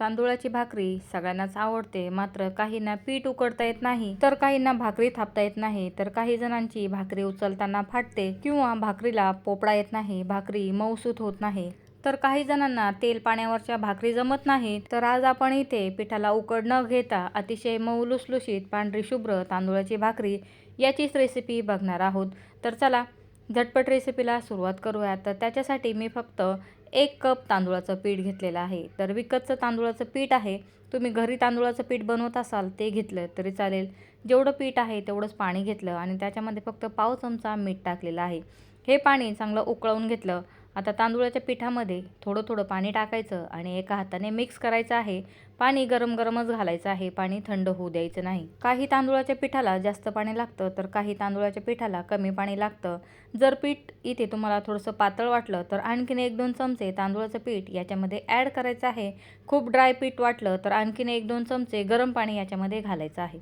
तांदुळाची भाकरी सगळ्यांनाच आवडते. मात्र काहींना पीठ उकडता येत नाही तर काहींना भाकरी थापता येत नाही तर काही जणांची भाकरी उचलताना फाटते किंवा भाकरीला पोपडा येत नाही भाकरी मऊसूत होत नाही. तर काही जणांना तेल पाण्यावरच्या भाकरी जमत नाही तर आज आपण इथे पिठाला उकड न घेता अतिशय मऊ लुसलुशीत पांढरी शुभ्र तांदुळाची भाकरी याचीच रेसिपी बघणार आहोत. तर चला झटपट रेसिपीला सुरुवात करूया तर त्याच्यासाठी मी फक्त एक कप तांदूळाचं पीठ घेतलेलं आहे. तर विकतचं तांदूळाचं पीठ आहे. तुम्ही घरी तांदूळाचं पीठ बनवत असाल ते घेतलं तरी चालेल. जेवढं पीठ आहे तेवढंच पाणी घेतलं आणि त्याच्यामध्ये फक्त पाव चमचा मीठ टाकलेलं आहे. हे पाणी चांगलं उकळवून घेतलं. आता तांदुळाच्या पिठामध्ये थोडं थोडं पाणी टाकायचं आणि एका हाताने मिक्स करायचं आहे. पाणी गरम गरमच घालायचं आहे. पाणी थंड होऊ द्यायचं नाही. काही तांदुळाच्या पिठाला जास्त पाणी लागतं तर काही तांदुळाच्या पिठाला कमी पाणी लागतं. जर पीठ इथे तुम्हाला थोडंसं पातळ वाटलं तर आणखीन एक दोन चमचे तांदुळाचं पीठ याच्यामध्ये ॲड करायचं आहे. खूप ड्राय पीठ वाटलं तर आणखीन एक दोन चमचे गरम पाणी याच्यामध्ये घालायचं आहे.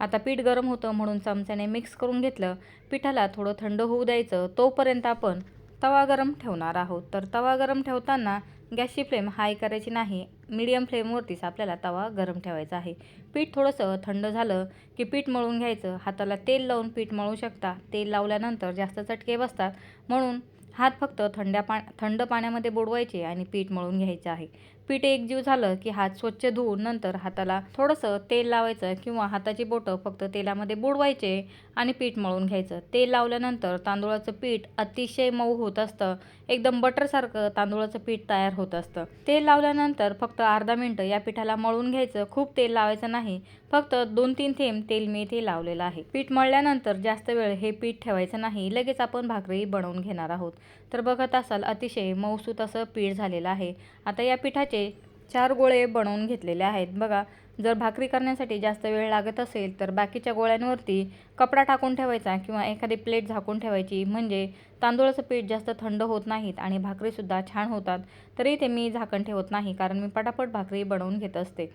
आता पीठ गरम होतं म्हणून चमच्याने मिक्स करून घेतलं. पिठाला थोडं थंड होऊ द्यायचं. तोपर्यंत आपण तवा गरम ठेवणार आहोत. तर तवा गरम ठेवताना गॅसची फ्लेम हाय करायची नाही. मिडियम फ्लेमवरतीच आपल्याला तवा गरम ठेवायचा आहे. पीठ थोडंसं थंड झालं की पीठ मळून घ्यायचं. हाताला तेल लावून पीठ मळू शकता. तेल लावल्यानंतर जास्त चटके बसतात. म्हणून हात फक्त थंड्या पा थंड पाण्यामध्ये बुडवायचे आणि पीठ मळून घ्यायचं आहे. पीठ एकजीव झालं की हात स्वच्छ धुवून नंतर हाताला थोडंसं तेल लावायचं किंवा हाताची बोटं फक्त तेलामध्ये बुडवायचे आणि पीठ मळून घ्यायचं. तेल लावल्यानंतर तांदूळाचं पीठ अतिशय मऊ होत असतं. एकदम बटरसारखं तांदूळाचं पीठ तयार होत असतं. तेल लावल्यानंतर फक्त अर्धा मिनटं या पिठाला मळून घ्यायचं. खूप तेल लावायचं नाही. फक्त दोन तीन थेंब तेल मी इथे लावलेलं आहे. पीठ मळल्यानंतर जास्त वेळ हे पीठ ठेवायचं नाही. लगेच आपण भाकरी बनवून घेणार आहोत. तर बघत असाल अतिशय मऊसूत असं पीठ झालेलं आहे. आता या पिठाचे चार गोळे बनवून घेतलेले आहेत. बघा जर भाकरी करण्यासाठी जास्त वेळ लागत असेल तर बाकीच्या गोळ्यांवरती कपडा टाकून ठेवायचा किंवा एखादी प्लेट झाकून ठेवायची. म्हणजे तांदूळाचं पीठ जास्त थंड होत नाहीत आणि भाकरीसुद्धा छान होतात. तरी ते मी झाकण ठेवत नाही कारण मी पटापट भाकरी बनवून घेत असते.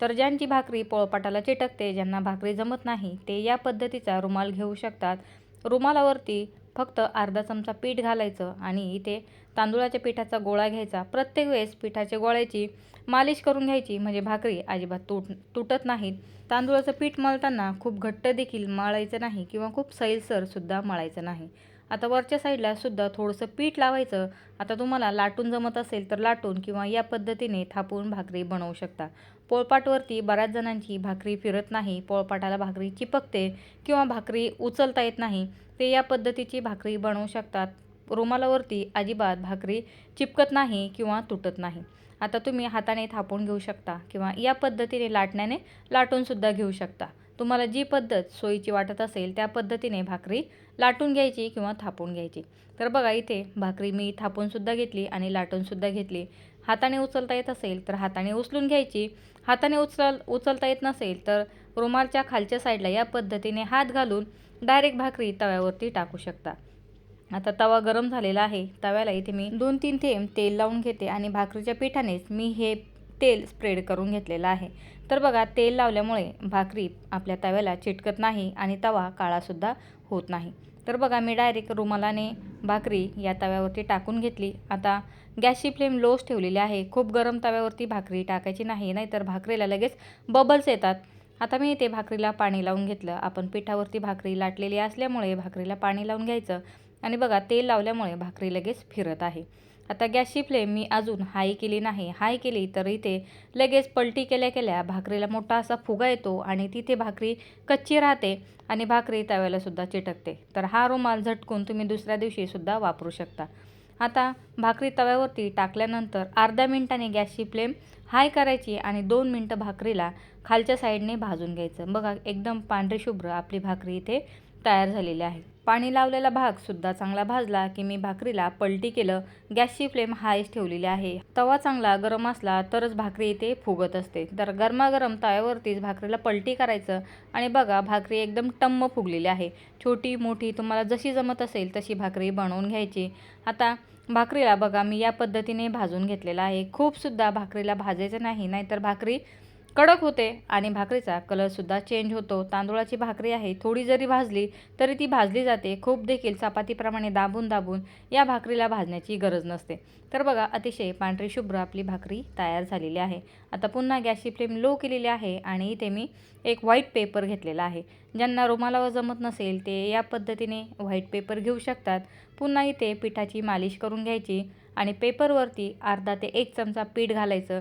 तर ज्यांची भाकरी पोळपाटाला चिटकते ज्यांना भाकरी जमत नाही ते या पद्धतीचा रुमाल घेऊ शकतात. रुमालावरती फक्त अर्धा चमचा पीठ घालायचं आणि इथे तांदुळाच्या पिठाचा गोळा घ्यायचा. प्रत्येक वेळेस पिठाच्या गोळ्याची मालिश करून घ्यायची. म्हणजे भाकरी अजिबात तुट तुटत नाहीत. तांदूळाचं पीठ मळताना खूप घट्ट देखील मळायचं नाही किंवा खूप सैलसरसुद्धा मळायचं नाही. आता वरच्या साईडला सुद्धा थोडंसं पीठ लावायचं. आता तुम्हाला लाटून जमत असेल तर लाटून किंवा या पद्धतीने थापून भाकरी बनवू शकता. पोळपाटवरती बऱ्याच जणांची भाकरी फिरत नाही. पोळपाटाला भाकरी चिपकते किंवा भाकरी उचलता येत नाही. ते या पद्धतीची भाकरी बनवू शकतात. रुमालावरती अजिबात भाकरी चिपकत नाही किंवा तुटत नाही. आता तुम्ही हाताने थापून घेऊ शकता किंवा या पद्धतीने लाटण्याने लाटूनसुद्धा घेऊ शकता. तुम्हाला जी पद्धत सोयीची वाटत असेल त्या पद्धतीने भाकरी लाटून घ्यायची किंवा थापून घ्यायची. तर बघा इथे भाकरी मी थापूनसुद्धा घेतली आणि लाटूनसुद्धा घेतली. हाताने उचलता येत असेल तर हाताने उचलून घ्यायची. हाताने उचल उचलता येत नसेल तर रुमालच्या खालच्या साईडला या पद्धतीने हात घालून डायरेक्ट भाकरी तव्यावरती टाकू शकता. आता तवा गरम झालेला आहे. तव्याला इथे मी दोन तीन थेंब तेल लावून घेते आणि भाकरीच्या पिठानेच मी हे तेल स्प्रेड करून घेतलेलं आहे. तर बघा तेल लावल्यामुळे भाकरी आपल्या तव्याला चिटकत नाही आणि तवा काळासुद्धा होत नाही. तर बघा मी डायरेक्ट रुमालाने भाकरी या तव्यावरती टाकून घेतली. आता गॅसची फ्लेम लोच ठेवलेली आहे. खूप गरम तव्यावरती भाकरी टाकायची नाही नाहीतर भाकरीला लगेच बबल्स येतात. आता मी इथे भाकरीला पाणी लावून घेतलं. आपण पिठावरती भाकरी लाटलेली असल्यामुळे भाकरीला पाणी लावून घ्यायचं. आणि बघा तेल लावल्यामुळे भाकरी लगेच फिरत आहे. आता गॅसची फ्लेम मी अजून हाय केली नाही. हाय केली तर इथे लगेच पलटी केल्या केल्या भाकरीला मोठा असा फुगा येतो आणि तिथे भाकरी कच्ची राहते आणि भाकरी तव्यालासुद्धा चिटकते. तर हा रुमाल झटकून तुम्ही दुसऱ्या दिवशीसुद्धा वापरू शकता. आता भाकरी तव्यावरती टाकल्यानंतर अर्ध्या मिनिटाने गॅसची फ्लेम हाय करायची आणि दोन मिनटं भाकरीला खालच्या साईडने भाजून घ्यायचं. बघा एकदम पांढरी शुभ्र आपली भाकरी इथे तयार झालेले आहे पाणी लावलेला भागसुद्धा चांगला भाजला की मी भाकरीला पलटी केलं. गॅसची फ्लेम हायच ठेवलेली आहे. तवा चांगला गरम असला तरच भाकरी इथे फुगत असते. तर गरमागरम तव्यावरतीच भाकरीला पलटी करायचं आणि बघा भाकरी एकदम टम्म फुगलेली आहे. छोटी मोठी तुम्हाला जशी जमत असेल तशी भाकरी बनवून घ्यायची. आता भाकरीला बघा मी या पद्धतीने भाजून घेतलेला आहे. खूपसुद्धा भाकरीला भाजायचं नाही नाहीतर भाकरी कडक होते आणि भाकरीचा कलरसुद्धा चेंज होतो. तांदूळाची भाकरी आहे थोडी जरी भाजली तरी ती भाजली जाते. खूप देखील चपातीप्रमाणे दाबून दाबून या भाकरीला भाजण्याची गरज नसते. तर बघा अतिशय पांढरी शुभ्र आपली भाकरी तयार झालेली आहे. आता पुन्हा गॅसची फ्लेम लो केलेली आहे आणि इथे मी एक व्हाईट पेपर घेतलेला आहे. ज्यांना रुमालावर जमत नसेल ते या पद्धतीने व्हाईट पेपर घेऊ शकतात. पुन्हा इथे पिठाची मालिश करून घ्यायची आणि पेपरवरती अर्धा ते एक चमचा पीठ घालायचं.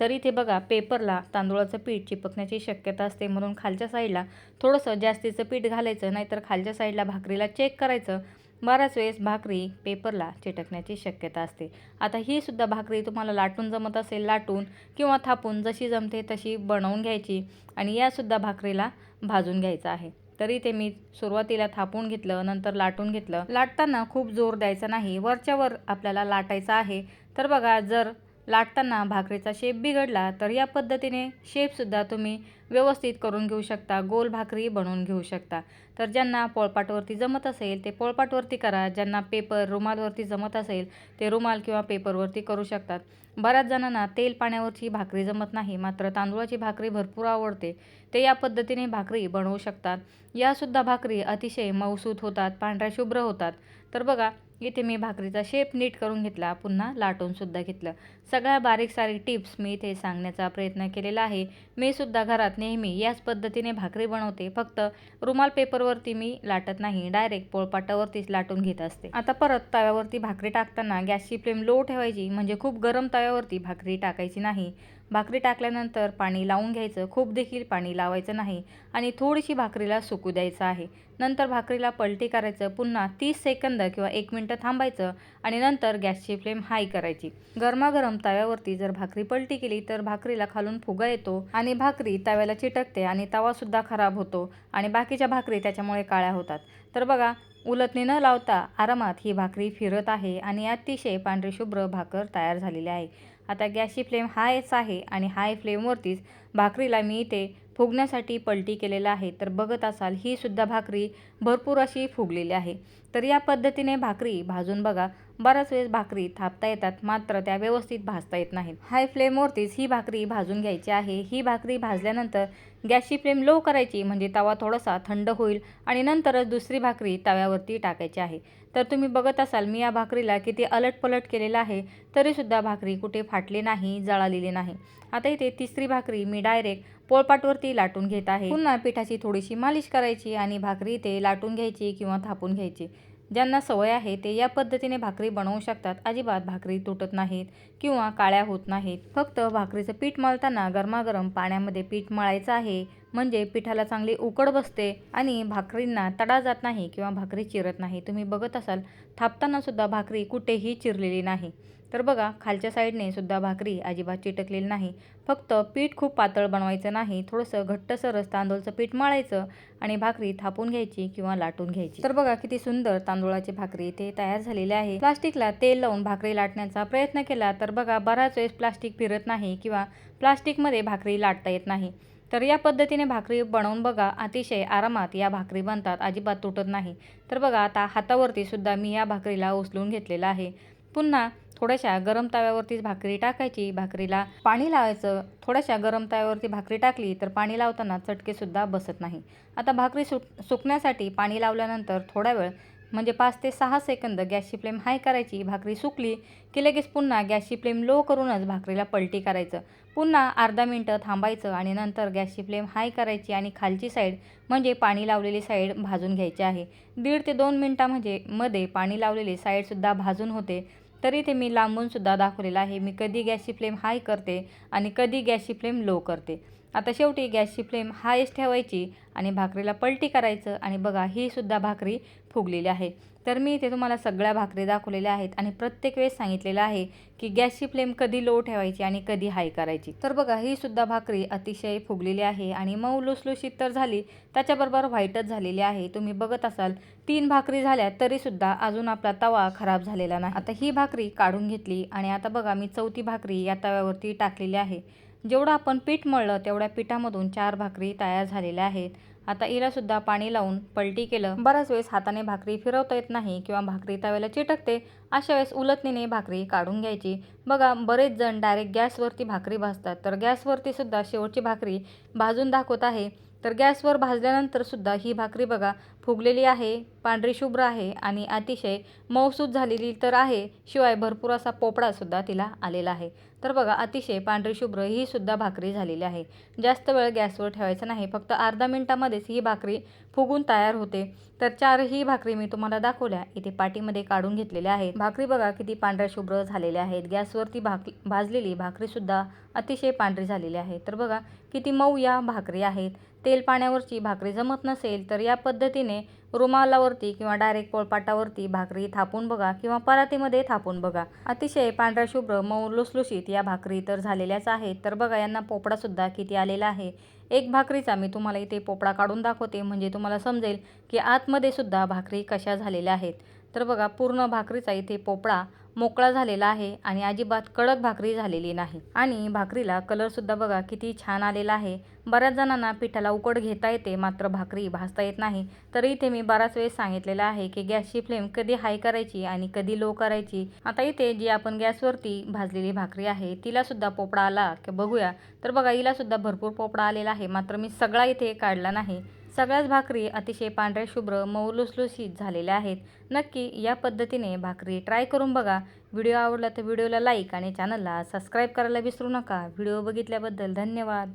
तर इथे बघा पेपरला तांदूळाचं पीठ चिपकण्याची शक्यता असते म्हणून खालच्या साईडला थोडंसं जास्तीचं पीठ घालायचं नाहीतर खालच्या साईडला भाकरीला चेक करायचं. बराच वेळेस भाकरी पेपरला चिटकण्याची शक्यता असते. आता ही सुद्धा भाकरी तुम्हाला लाटून जमत असेल लाटून किंवा थापून जशी जमते तशी बनवून घ्यायची आणि यासुद्धा भाकरीला भाजून घ्यायचं आहे. तरी ते मी सुरुवातीला थापून घेतलं नंतर लाटून घेतलं. लाटताना खूप जोर द्यायचा नाही. वरच्यावर आपल्याला लाटायचं आहे. तर बघा जर लाटताना भाकरीचा शेप बिघडला तर या पद्धतीने शेपसुद्धा तुम्ही व्यवस्थित करून घेऊ शकता. गोल भाकरी बनवून घेऊ शकता. तर ज्यांना पोळपाटवरती जमत असेल ते पोळपाटवरती करा. ज्यांना पेपर रुमालवरती जमत असेल ते रुमाल किंवा पेपरवरती करू शकतात. बऱ्याच जणांना तेल पाण्यावरची भाकरी जमत नाही मात्र तांदूळाची भाकरी भरपूर आवडते. ते या पद्धतीने भाकरी बनवू शकतात. यासुद्धा भाकरी अतिशय मौसूत होतात पांढऱ्या शुभ्र होतात. तर बघा इथे मी भाकरीचा शेप नीट करून घेतला. पुन्हा लाटूनसुद्धा घेतलं. सगळ्या बारीक सारीक टिप्स मी इथे सांगण्याचा प्रयत्न केलेला आहे. मी सुद्धा घरात नेहमी याच पद्धतीने भाकरी बनवते. फक्त रुमाल पेपरवरती मी लाटत नाही. डायरेक्ट पोळपाटावरतीच लाटून घेत असते. आता परत तव्यावरती भाकरी टाकताना गॅसची फ्लेम लो ठेवायची. म्हणजे खूप गरम तव्यावरती भाकरी टाकायची नाही. भाकरी टाकल्यानंतर पाणी लावून घ्यायचं. खूप देखील पाणी लावायचं नाही आणि थोडीशी भाकरीला सुकू द्यायचं आहे. नंतर भाकरीला पलटी करायचं. पुन्हा तीस सेकंद किंवा एक मिनटं थांबायचं आणि नंतर गॅसची फ्लेम हाय करायची. गरमागरम तव्यावरती जर भाकरी पलटी केली तर भाकरीला खालून फुगा येतो आणि भाकरी तव्याला चिटकते आणि तवासुद्धा खराब होतो आणि बाकीच्या भाकरी त्याच्यामुळे काळ्या होतात. तर बघा उलटणी न लावता आरामात ही भाकरी फिरत आहे आणि अतिशय पांढरी शुभ्र भाकर तयार झालेली आहे. आता गॅसची फ्लेम हायच आहे आणि हाय फ्लेमवरतीच भाकरीला मी इथे फुगण्यासाठी पलटी केलेलं आहे. तर बघत असाल ही सुद्धा भाकरी भरपूर अशी फुगलेली आहे. तर या पद्धतीने भाकरी भाजून बघा. बराच वेळेस भाकरी थापता येतात मात्र त्या व्यवस्थित भाजता येत नाहीत. हाय फ्लेमवरतीच ही भाकरी भाजून घ्यायची आहे. ही भाकरी भाजल्यानंतर गॅसची फ्लेम लो करायची म्हणजे तवा थोडासा थंड होईल आणि नंतरच दुसरी भाकरी तव्यावरती टाकायची आहे. तर तुम्ही बघत असाल मी या भाकरीला किती अलटपलट केलेलं आहे तरीसुद्धा भाकरी कुठे फाटली नाही जळालेली नाही. आता इथे तिसरी भाकरी मी डायरेक्ट पोळपाटवरती लाटून घेत आहे. पुन्हा पिठाची थोडीशी मालिश करायची आणि भाकरी इथे लाटून घ्यायची किंवा थापून घ्यायची. ज्यांना सवय आहे ते या पद्धतीने भाकरी बनवू शकतात. अजिबात भाकरी तुटत नाहीत किंवा काळ्या होत नाहीत. फक्त भाकरीचं पीठ मळताना गरमागरम पाण्यामध्ये पीठ मळायचं आहे म्हणजे पिठाला चांगली उकड बसते आणि भाकरींना तडा जात नाही किंवा भाकरी चिरत नाही. तुम्ही बघत असाल थापताना सुद्धा भाकरी कुठेही चिरलेली नाही. तर बघा खालच्या साईडने सुद्धा भाकरी अजिबात चिटकलेली नाही. फक्त पीठ खूप पातळ बनवायचं नाही थोडंसं घट्टसरस तांदूळचं पीठ मळायचं आणि भाकरी थापून घ्यायची किंवा लाटून घ्यायची. तर बघा किती सुंदर तांदूळाची भाकरी इथे तयार झालेली आहे. प्लास्टिकला तेल लावून भाकरी लाटण्याचा प्रयत्न केला तर बघा बराच वेळेस प्लास्टिक फिरत नाही किंवा प्लास्टिकमध्ये भाकरी लाटता येत नाही. तर या पद्धतीने भाकरी बनवून बघा अतिशय आरामात या भाकरी बनतात अजिबात तुटत नाही. तर बघा आता हातावरती सुद्धा मी या भाकरीला उचलून घेतलेला आहे. पुन्हा थोड्याशा गरम तव्यावरतीच भाकरी टाकायची. भाकरीला पाणी लावायचं. थोड्याशा गरम तव्यावरती भाकरी टाकली तर पाणी लावताना चटकेसुद्धा बसत नाही. आता भाकरी सुक सुकण्यासाठी पाणी लावल्यानंतर थोडा वेळ म्हणजे पाच ते सहा सेकंद गॅसची फ्लेम हाय करायची. भाकरी सुकली की लगेच पुन्हा गॅसची फ्लेम लो करूनच भाकरीला पलटी करायचं. पुन्हा अर्धा मिनटं थांबायचं आणि नंतर गॅसची फ्लेम हाय करायची आणि खालची साईड म्हणजे पाणी लावलेली साईड भाजून घ्यायची आहे. दीड ते दोन मिनटामध्ये म्हणजे मध्ये पाणी लावलेली साईडसुद्धा भाजून होते. तरी ते मी लांबूनसुद्धा दाखवलेलं आहे. मी कधी गॅसची फ्लेम हाय करते आणि कधी गॅसची फ्लेम लो करते. आता शेवटी गॅसची फ्लेम हायच ठेवायची आणि भाकरीला पलटी करायचं आणि बघा ही सुद्धा भाकरी फुगलेली आहे. तर मी इथे तुम्हाला सगळ्या भाकरी दाखवलेल्या आहेत आणि प्रत्येक वेळेस सांगितलेलं आहे की गॅसची फ्लेम कधी लो ठेवायची आणि कधी हाय करायची. तर बघा ही सुद्धा भाकरी अतिशय फुगलेली आहे आणि मऊ लुसलुशीत तर झाली त्याच्याबरोबर व्हाईटच झालेली आहे. तुम्ही बघत असाल तीन भाकरी झाल्या तरीसुद्धा अजून आपला तवा खराब झालेला नाही. आता ही भाकरी काढून घेतली आणि आता बघा मी चौथी भाकरी या तव्यावरती टाकलेली आहे. जेवढं आपण पीठ मळलं तेवढ्या पिठामधून चार भाकरी तयार झालेल्या आहेत. आता हिला सुद्धा पाणी लावून पलटी केलं. बऱ्याच वेळेस हाताने भाकरी फिरवता येत नाही किंवा भाकरी तव्याला चिटकते अशा वेळेस उलटणीने भाकरी काढून घ्यायची. बघा बरेच जण डायरेक्ट गॅसवरती भाकरी भाजतात. तर गॅसवरती सुद्धा शेवटची भाकरी भाजून दाखवत आहे. तर गॅसवर भाजल्यानंतर सुद्धा ही भाकरी बघा फुगलेली आहे पांढरी शुभ्र आहे आणि अतिशय मऊसूत झालेली तर आहे शिवाय भरपूर असा पोपडासुद्धा तिला आलेला आहे. तर बघा अतिशय पांढरी शुभ्र ही सुद्धा भाकरी झालेली आहे. जास्त वेळ गॅसवर ठेवायचं नाही फक्त अर्धा मिनटामध्येच ही भाकरी फुगून तयार होते. तर चारही भाकरी मी तुम्हाला दाखवल्या इथे पाटीमध्ये काढून घेतलेल्या आहेत. भाकरी बघा किती पांढऱ्या शुभ्र झालेल्या आहेत. गॅसवरती भाक भाजलेली भाकरीसुद्धा अतिशय पांढरी झालेली आहे. तर बघा किती मऊ या भाकरी आहेत. तेल पाण्यावरची भाकरी जमत नसेल तर या पद्धतीने रुमालावरती किंवा डायरेक्ट पोळपाटावरती भाकरी थापून बघा किंवा परातीमध्ये थापून बघा. अतिशय पांढऱ्या शुभ्र मऊ लुसलुशीत या भाकरी तर झालेल्याच आहेत. तर बघा यांना पोपडासुद्धा किती आलेला आहे. एक भाकरीचा मी तुम्हाला इथे पोपडा काढून दाखवते. म्हणजे तुम्हाला समजेल की आतमध्ये सुद्धा भाकरी कशा झालेल्या आहेत. तर बघा पूर्ण भाकरीचा इथे पोपळा मोकळा झालेला आहे आणि अजिबात कडक भाकरी झालेली नाही. आणि भाकरीला कलरसुद्धा बघा किती छान आलेला आहे. बऱ्याच जणांना पिठाला उकड घेता येते मात्र भाकरी भाजता येत नाही. तर इथे मी बराच वेळेस सांगितलेलं आहे की गॅसची फ्लेम कधी हाय करायची आणि कधी लो करायची. आता इथे जी आपण गॅसवरती भाजलेली भाकरी आहे तिला सुद्धा पोपडा आला की बघूया. तर बघा हिला सुद्धा भरपूर पोपडा आलेला आहे मात्र मी सगळा इथे काढला नाही. सगळ्याच भाकरी अतिशय पांढऱ्या शुभ्र मऊ लुसलुशीत झालेल्या आहेत. नक्की या पद्धतीने भाकरी ट्राय करून बघा. व्हिडिओ आवडला तर व्हिडिओला लाईक आणि चॅनलला सबस्क्राईब करायला विसरू नका. व्हिडिओ बघितल्याबद्दल धन्यवाद.